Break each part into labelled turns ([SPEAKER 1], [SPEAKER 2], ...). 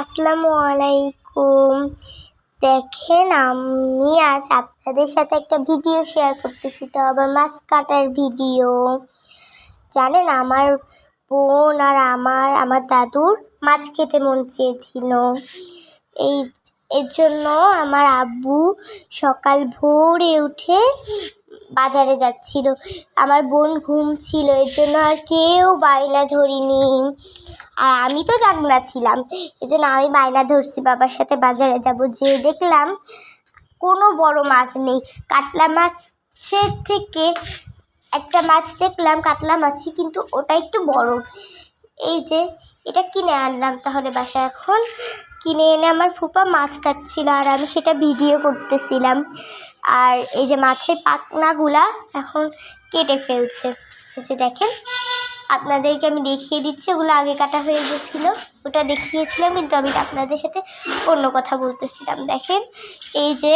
[SPEAKER 1] আসসালামু আলাইকুম। দেখেন, আমি আজ আপনাদের সাথে একটা ভিডিও শেয়ার করতেছি। তো আবার মাছ কাটার ভিডিও জানেন, আমার বোন আর আমার আমার দাদুর মাছ খেতে মন চেয়েছিল। এই, এর জন্য আমার আব্বু সকাল ভোরে উঠে বাজারে যাচ্ছিল। আমার বোন ঘুমছিল এর জন্য আর কেউ বায়না ধরিনি। আর আমি তো জাগনা ছিলাম এই জন্য আমি বায়না ধরছি বাবার সাথে বাজারে যাব। যে দেখলাম কোনো বড় মাছ নেই। কাতলা মাছের থেকে একটা মাছ দেখলাম, কাতলা মাছই কিন্তু ওটা একটু বড়। এই যে, এটা কিনে আনলাম তাহলে বাসা এখন। কিনে এনে আমার ফুপা মাছ কাটছিল আর আমি সেটা ভিডিও করতেছিলাম। আর এই যে মাছের পাখনাগুলা এখন কেটে ফেলছে। এই যে দেখেন, আপনাদেরকে আমি দেখিয়ে দিচ্ছি, ওগুলো আগে কাটা হয়ে গেছিল। ওটা দেখিয়েছিলাম, কিন্তু আমি আপনাদের সাথে অন্য কথা বলতেছিলাম। দেখেন, এই যে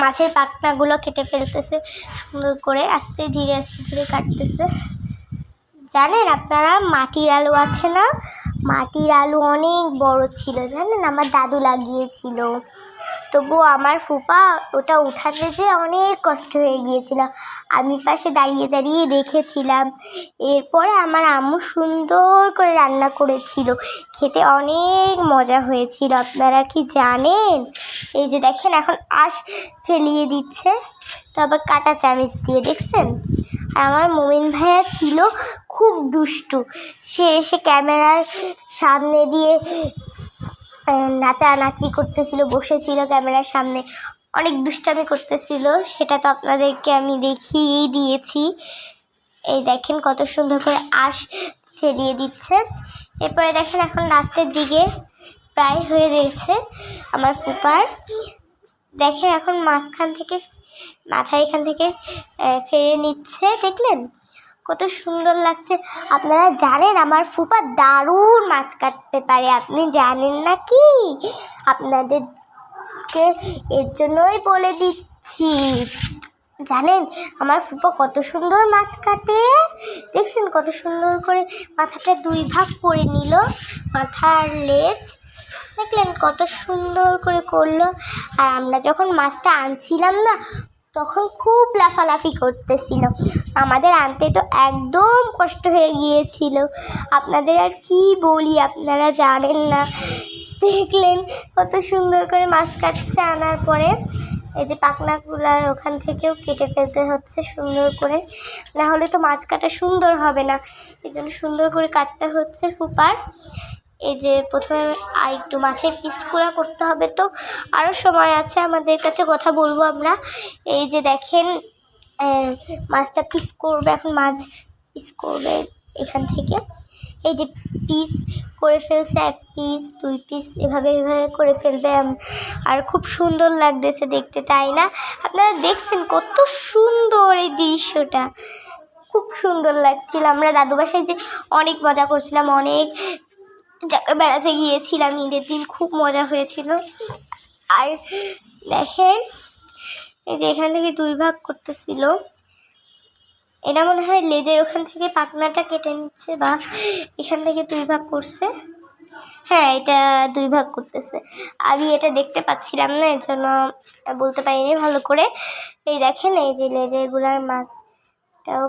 [SPEAKER 1] মাছের পাখনাগুলো কেটে ফেলতেছে, সুন্দর করে আস্তে ধীরে আস্তে ধীরে কাটতেছে। জানেন আপনারা, মাটির আলু আছে না? মাটির আলু অনেক বড় ছিল, জানেন? আমার দাদু লাগিয়েছিল। তবুও আমার ফুপা ওটা উঠাতে যে অনেক কষ্ট হয়ে গিয়েছিল। আমি পাশে দাঁড়িয়ে দাঁড়িয়ে দেখেছিলাম। এরপরে আমার আম্মু সুন্দর করে রান্না করেছিল। খেতে অনেক মজা হয়েছিল। আপনারা কি জানেন? এই যে দেখেন, এখন আঁশ ফেলিয়ে দিচ্ছে। তো আবার কাটা চামচ দিয়ে, দেখছেন? আর আমার মোমিন ভাইয়া ছিল খুব দুষ্টু। সে এসে ক্যামেরার সামনে দিয়ে নাচানাচি করতেছিল, বসেছিল ক্যামেরার সামনে। অনেক দুষ্টামি করতেছিল, সেটা তো আপনাদেরকে আমি দেখিয়েই দিয়েছি। এই দেখেন কত সুন্দর করে আশ ফেলিয়ে দিচ্ছে। এরপরে দেখেন এখন লাস্টের দিকে প্রায় হয়ে রয়েছে আমার ফুপার। দেখেন এখন মাঝখান থেকে মাথা এখান থেকে ফেরে নিচ্ছে, দেখলেন? কত সুন্দর লাগছে। আপনারা জানেন আমার ফুপা দারুণ মাছ কাটতে পারে, আপনি জানেন না কি? আপনাদেরকে এর জন্যই বলে দিচ্ছি। জানেন আমার ফুপা কত সুন্দর মাছ কাটে। দেখছেন কত সুন্দর করে মাথাটা দুই ভাগ করে নিল, মাথার লেজ। দেখলেন কত সুন্দর করে করল। আর আমরা যখন মাছটা আনছিলাম না, তখন খুব লাফালাফি করতেছিল। আমাদের আনতে তো একদম কষ্ট হয়ে গিয়েছিল। আপনাদের আর কি বলি, আপনারা জানেন না। দেখলেন কত সুন্দর করে মাছ কাটছে আনার পরে। এই যে পাখনাগুলার ওখান থেকেও কেটে ফেলতে হচ্ছে সুন্দর করে। না হলে তো মাছ কাটা সুন্দর হবে না। এই জন্য সুন্দর করে কাটতে হচ্ছে ফুপার এই যে প্রথমে আর একটু মাছের পিসগুলা করতে হবে তো। আরও সময় আছে আমাদের কাছে, কথা বলব আমরা। এই যে দেখেন মাছটা পিস করবে, এখন মাছ পিস করবে এখান থেকে। এই যে পিস করে ফেলছে, এক পিস দুই পিস এভাবে এভাবে করে ফেলবে। আর খুব সুন্দর লাগতেছে দেখতে, তাই না? আপনারা দেখছেন কত সুন্দর এই দৃশ্যটা। খুব সুন্দর লাগছিল। আমরা দাদু বাসায় যে অনেক মজা করছিলাম, অনেক জায়গায় বেড়াতে গিয়েছিলাম ঈদের দিন, খুব মজা হয়েছিল। আর দেখেন এই যে এখান থেকে দুই ভাগ করতেছিল। এটা মনে হয় লেজের ওখান থেকে পাখনাটা কেটে নিচ্ছে বা এখান থেকে দুই ভাগ করছে। হ্যাঁ এটা দুই ভাগ করতেছে। আমি এটা দেখতে পাচ্ছিলাম না এর জন্য বলতে পারিনি ভালো করে। এই দেখেন, এই যে লেজেরগুলার মাছটাও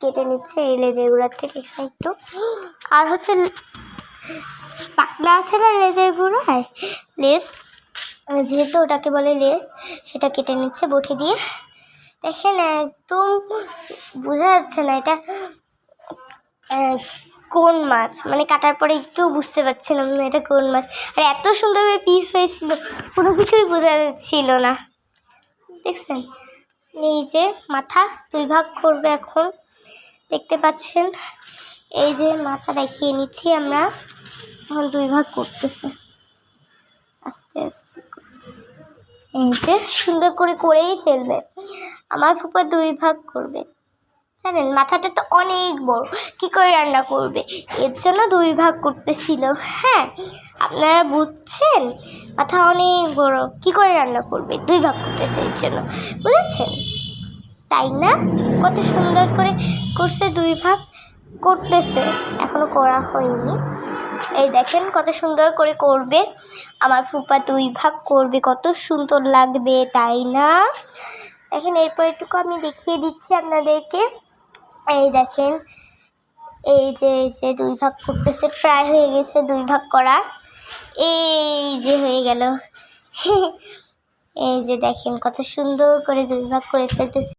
[SPEAKER 1] কেটে নিচ্ছে এই লেজেগুলার থেকে এখানে একটু। আর হচ্ছে পাতলা আছে না লেজের গুঁড়ায় লেজ যেহেতু ওটাকে বলে লেজ সেটা কেটে নিচ্ছে বটি দিয়ে। দেখেন, একদম বোঝা যাচ্ছে না এটা কোন মাছ? মানে কাটার পরে একটু বুঝতে পারছিলাম না এটা কোন মাছ। আর এত সুন্দর পিস হয়েছিল, কোনো কিছুই বোঝা যাচ্ছিল না। দেখছেন, এই যে মাথা দুই ভাগ করবে এখন। দেখতে পাচ্ছেন, এই যে মাথা দেখিয়ে নিচ্ছি আমরা, এখন দুই ভাগ করতেছে। আস্তে আস্তে যে সুন্দর করে করেই ফেলবে। আমার ফুপা দুই ভাগ করবে। জানেন, মাথাটা তো অনেক বড়। কি করে রান্না করবে? এর জন্য দুই ভাগ করতেছিল। হ্যাঁ আপনারা বুঝছেন? মাথা অনেক বড়। কি করে রান্না করবে? দুই ভাগ করতেছে এর জন্য। বুঝেছেন? তাই না? কত সুন্দর করে করছে, দুই ভাগ করতেছে। এখনও করা হয়নি। এই দেখেন কত সুন্দর করে করবে। আমার ফুপা দুই ভাগ করবে, কত সুন্দর লাগবে, তাই না? দেখেন, এরপর একটুকু আমি দেখিয়ে দিচ্ছি আপনাদেরকে। এই দেখেন, এই যে এই যে দুই ভাগ করতেছে, প্রায় হয়ে গেছে দুই ভাগ করা। এই যে হয়ে গেল। এই যে দেখেন, কত সুন্দর করে দুই ভাগ করে ফেলতেছে।